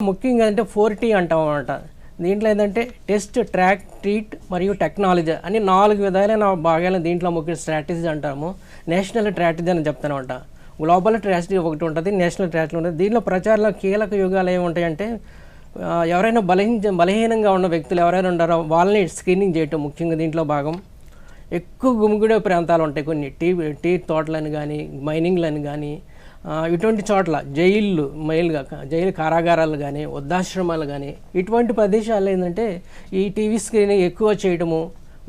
ముఖ్యంగా అంటే four tea అంటాం అనమాట దీంట్లో ఏంటంటే టెస్ట్ ట్రాక్ ట్రీట్ మరియు టెక్నాలజీ అని నాలుగు విధాలైన భాగాలు దీంట్లో ముఖ్య స్ట్రాటజీ అంటాము. నేషనల్ స్ట్రాటజీ అని చెప్తానమాట గ్లోబల్ స్ట్రాటజీ ఒకటి ఉంటుంది నేషనల్ స్ట్రాటజీ ఉంటుంది. దీంట్లో ప్రచారంలో కీలక యుగాలు ఏముంటాయంటే ఆ, ఎవరైనా బలహీన బలహీనంగా ఉన్న వ్యక్తులు ఎవరైనా ఉన్నారో వాళ్ళని స్క్రీనింగ్ చేయటం ముఖ్యంగా దీంట్లో భాగం. ఎక్కువ గుమిగుడే ప్రాంతాలు ఉంటాయి కొన్ని. టీ టీ తోటలని కానీ మైనింగ్లని కానీ ఇటువంటి చోట్ల జైళ్ళు మైల్గా జైలు కారాగారాలు కానీ వృద్ధాశ్రమాలు కానీ ఇటువంటి ప్రదేశాలు ఏంటంటే ఈ టీవీ స్క్రీనింగ్ ఎక్కువ చేయడము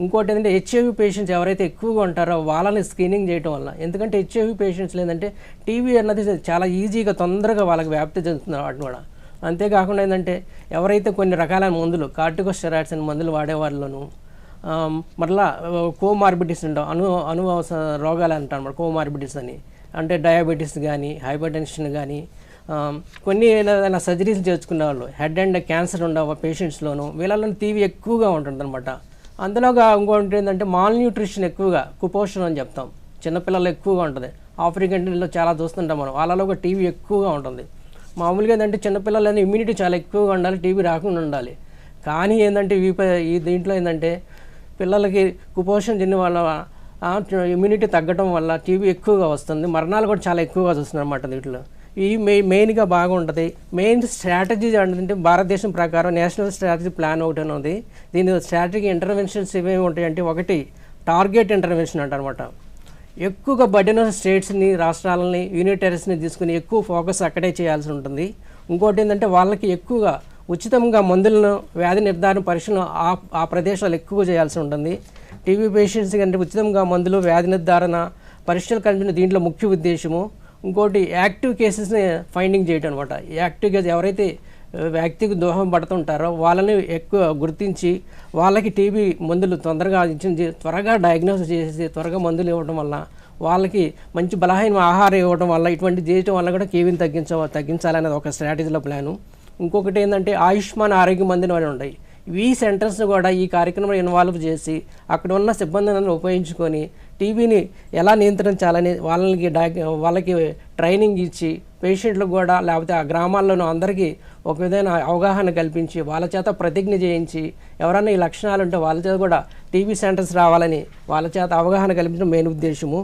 ఇంకోటి ఏంటంటే హెచ్ఐవి పేషెంట్స్ ఎవరైతే ఎక్కువగా ఉంటారో వాళ్ళని స్క్రీనింగ్ చేయడం వల్ల. ఎందుకంటే హెచ్ఐవి పేషెంట్స్ ఏంటంటే టీవీ అన్నది చాలా ఈజీగా తొందరగా వాళ్ళకి వ్యాప్తి చెందుతుంది వాటిని కూడా. అంతేకాకుండా ఏంటంటే ఎవరైతే కొన్ని రకాల మందులు కార్టికోస్టెరాయిడ్స్ అనే మందులు వాడేవాళ్ళను మరలా కోమార్బిటీస్ ఉంటాం అను అనువంశ రోగాలు అంటారు అన్నమాట అని. అంటే డయాబెటీస్ కానీ హైపర్ టెన్షన్ కానీ కొన్ని ఏదైనా సర్జరీస్ చేసుకున్న వాళ్ళు హెడ్ అండ్ క్యాన్సర్ ఉన్న పేషెంట్స్లోనూ వీళ్ళలో టీవీ ఎక్కువగా ఉంటుంది అనమాట అందులోగా ఇంకోటి ఏంటంటే మాల్ న్యూట్రిషన్ ఎక్కువగా కుపోషణ అని చెప్తాం. చిన్నపిల్లలు ఎక్కువగా ఉంటుంది. ఆఫ్రికన్ చాలా చూస్తుంటాం మనం. వాళ్ళలో ఒక టీవీ ఎక్కువగా ఉంటుంది. మామూలుగా ఏంటంటే చిన్నపిల్లలని ఇమ్యూనిటీ చాలా ఎక్కువగా ఉండాలి టీవీ రాకుండా ఉండాలి. కానీ ఏంటంటే ఈ దీంట్లో ఏంటంటే పిల్లలకి కుపోషణ చెందిన వాళ్ళ ఇమ్యూనిటీ తగ్గడం వల్ల టీవీ ఎక్కువగా వస్తుంది. మరణాలు కూడా చాలా ఎక్కువగా చూస్తున్నారు అన్నమాట దీంట్లో. ఈ మెయి మెయిన్గా బాగుంటుంది. మెయిన్ స్ట్రాటజీ అంటే భారతదేశం ప్రకారం నేషనల్ స్ట్రాటజీ ప్లాన్ ఒకటి ఉంది. దీని స్ట్రాటజీ ఇంటర్వెన్షన్స్ ఏమేమి ఉంటాయంటే ఒకటి టార్గెట్ ఇంటర్వెన్షన్ అంటారనమాట ఎక్కువగా బడిన స్టేట్స్ని రాష్ట్రాలని యూనిటరీస్ని తీసుకుని ఎక్కువ ఫోకస్ అక్కడే చేయాల్సి ఉంటుంది. ఇంకోటి ఏంటంటే వాళ్ళకి ఎక్కువగా ఉచితంగా మందులను వ్యాధి నిర్ధారణ పరీక్షలు ఆ ఆ ప్రదేశాలు ఎక్కువ చేయాల్సి ఉంటుంది. టీవీ పేషెంట్స్ కంటే ఉచితంగా మందులు వ్యాధి నిర్ధారణ పరీక్షలు కల్పించిన దీంట్లో ముఖ్య ఉద్దేశము. ఇంకోటి యాక్టివ్ కేసెస్ని ఫైండింగ్ చేయటం అనమాట యాక్టివ్ కేసు ఎవరైతే వ్యక్తికి దోహం పడుతుంటారో వాళ్ళని ఎక్కువ గుర్తించి వాళ్ళకి టీబీ మందులు తొందరగా ఇచ్చి త్వరగా డయాగ్నోస్ చేసి త్వరగా మందులు ఇవ్వడం వల్ల వాళ్ళకి మంచి బలహీన ఆహారం ఇవ్వడం వల్ల ఇటువంటి చేయటం వల్ల కూడా కేవీని తగ్గించ తగ్గించాలనేది ఒక స్ట్రాటజీలో ప్లాను ఇంకొకటి ఏంటంటే ఆయుష్మాన్ ఆరోగ్య మందిని అని ఉన్నాయి ఈ సెంటర్స్ని కూడా ఈ కార్యక్రమంలో ఇన్వాల్వ్ చేసి అక్కడ ఉన్న సిబ్బందిని ఉపయోగించుకొని టీబీని ఎలా నియంత్రించాలని వాళ్ళకి వాళ్ళకి ట్రైనింగ్ ఇచ్చి పేషెంట్లకు కూడా లేకపోతే ఆ గ్రామాల్లోనూ అందరికీ ఒక విధమైన అవగాహన కల్పించి వాళ్ళ చేత ప్రతిజ్ఞ చేయించి ఎవరైనా ఈ లక్షణాలు ఉంటే వాళ్ళ చేత కూడా టీబీ సెంటర్స్ రావాలని వాళ్ళ చేత అవగాహన కల్పించడం మెయిన్ ఉద్దేశము.